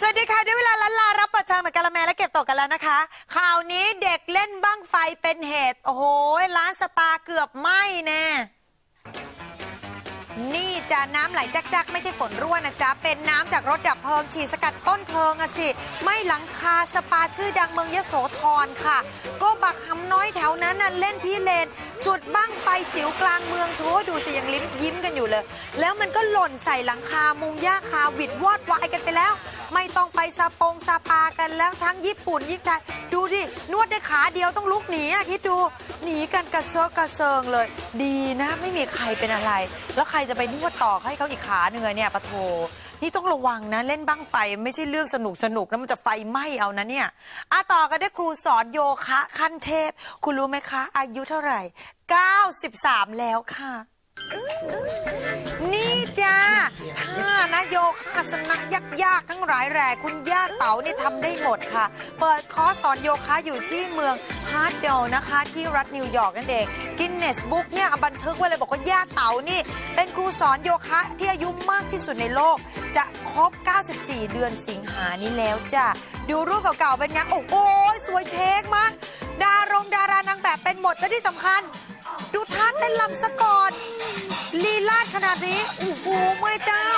สวัสดีค่ะได้เวลาลันลารับเปิดเทอมเหมือนกะละแมและเก็บตกกันแล้วนะคะ ข่าวนี้เด็กเล่นบ้างไฟเป็นเหตุ โอ้โหร้านสปาเกือบไหม้แน่นี่จะน้ำไหลจักๆ ไม่ใช่ฝนรั่วนะจ๊ะ เป็นน้ำจากรถดับเพลิง ฉีดสกัดต้นเพลิงอะสิ ไม่หลังคาสปาชื่อดังเมืองยโสธรค่ะ ก็บักคำน้อยแถวนั้นน่ะเล่นพี่เลน จุดบ้างไฟจิ๋วกลางเมืองโถดูสิยังลิ้มยิ้มกันอยู่เลย แล้วมันก็หล่นใส่หลังคามุงหญ้าคาหวิดวอดวายกันไปแล้วไม่ต้องไปสปงสปากันแล้วทั้งญี่ปุ่นยิ่งไทยดูดิ นวดได้ขาเดียวต้องลุกหนีอะคิดดู หนีกันกระเซาะกระเซิงเลย ดีนะไม่มีใครเป็นอะไร แล้วใครจะไปนวดต่อให้เขาอีกขาหนึ่งอะเนี่ยปะโทนี่ต้องระวังนะ เล่นบ้างไฟไม่ใช่เรื่องสนุกสนุกนะมันจะไฟไหม้เอานะเนี่ยอาต่อกันด้วยครูสอนโยคะขั้นเทพ คุณรู้ไหมคะ อายุเท่าไหร่ 93 แล้วค่ะนี่จ้าท่า นะโยคะอาสนะยากๆทั้งหลายแหล่คุณย่าเต๋านี่ทำได้หมดค่ะ เปิดคอร์สสอนโยคะอยู่ที่เมืองฮาร์ดเจลนะคะ ที่รัฐนิวยอร์กนั่นเองกินเนสบุ๊กเนี่ยบันทึกไว้เลยบอกว่าย่าเต๋านี่ เป็นครูสอนโยคะที่อายุมากที่สุดในโลก จะครบ 94 เดือนสิงหานี้แล้วจ้ะดูรูปเก่าๆเป็นไงโอ้โหสวยเช็คมากดารงดารานางแบบเป็นหมดและที่สำคัญ ดูท่าเต้นลำสะกอนลีลาดขนาดนี้โอ้โหแม่เจ้า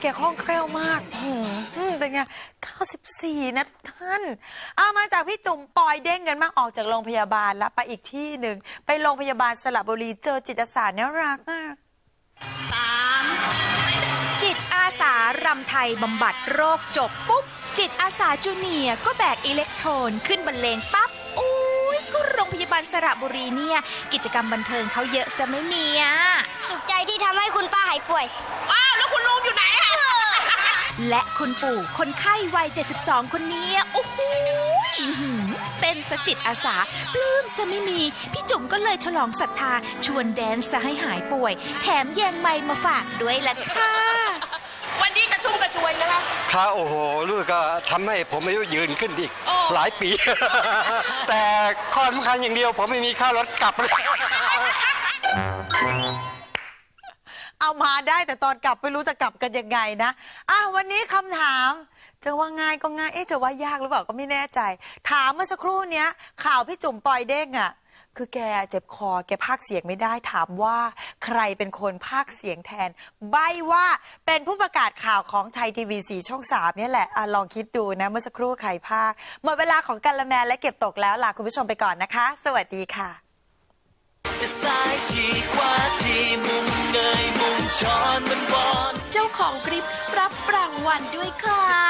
แกคล่องแคล่วมากอืมอืมเป็นไง94 นะท่าน เอามาจากพี่จุ๋มปอยเด้งกันมากออกจากโรงพยาบาลแล้วไปอีกที่หนึ่ง ไปโรงพยาบาลสระบุรีเจอจิตอาสาน่ารักอะจิตอาสารำไทยบำบัดโรคจบปุ๊บ จิตอาสาจูเนียร์ก็แบกอิเล็กโทรนขึ้นบรรเลงปั๊บอุ้ยก็โรงพยาบาลสระบุรีเนี่ย กิจกรรมบันเทิงเขาเยอะซะไม่มีอะ สุขใจที่ทำให้คุณป้าหายป่วย อ้าวแล้วคุณลุงอยู่ไหนอะและคุณปู่คนไข้วัย 72 คนนี้โอ้โหอื้อหือเต้นสะจิตอาสา ปลื้มซะไม่มี พี่จุ๋มก็เลยฉลองศรัทธา ชวนแดนซ์ซะให้หายป่วย แถมแยงไมค์มาฝากด้วยล่ะค่ะ วันนี้กระชุ่มกระชวยนะคะค่าโอ้โหลูกก็ทำให้ผมอายุยืนขึ้นอีก โอ้ หลายปี แต่ข้อสำคัญอย่างเดียว ผมไม่มีค่ารถกลับเลย เอามาได้แต่ตอนกลับไม่รู้จะกลับกันยังไงนะอะวันนี้คำถาม จะว่าง่ายก็ง่ายเอ๊ะจะว่ายากหรือเปล่าก็ไม่แน่ใจ ถามเมื่อสักครู่เนี้ย ข่าวพี่จุ๋มปอยเด้งอะ่ะคือแกเจ็บคอแกพากย์เสียงไม่ได้ถามว่าใครเป็นคนพากย์เสียงแทน ใบว่าเป็นผู้ประกาศข่าวของไทยทีวีสีช่องสามเนี่ยแหละอะลองคิดดูนะเมื่อสักครู่ใครพากย์หมดเวลาของกันละแมและเก็บตกแล้วลาคุณผู้ชมไปก่อนนะคะ สวัสดีค่ะ ซ้ายทีขวาทีมุมเงยมุมช้อนมันบอนเจ้าของคลิปรับรางวัลด้วยค่ะ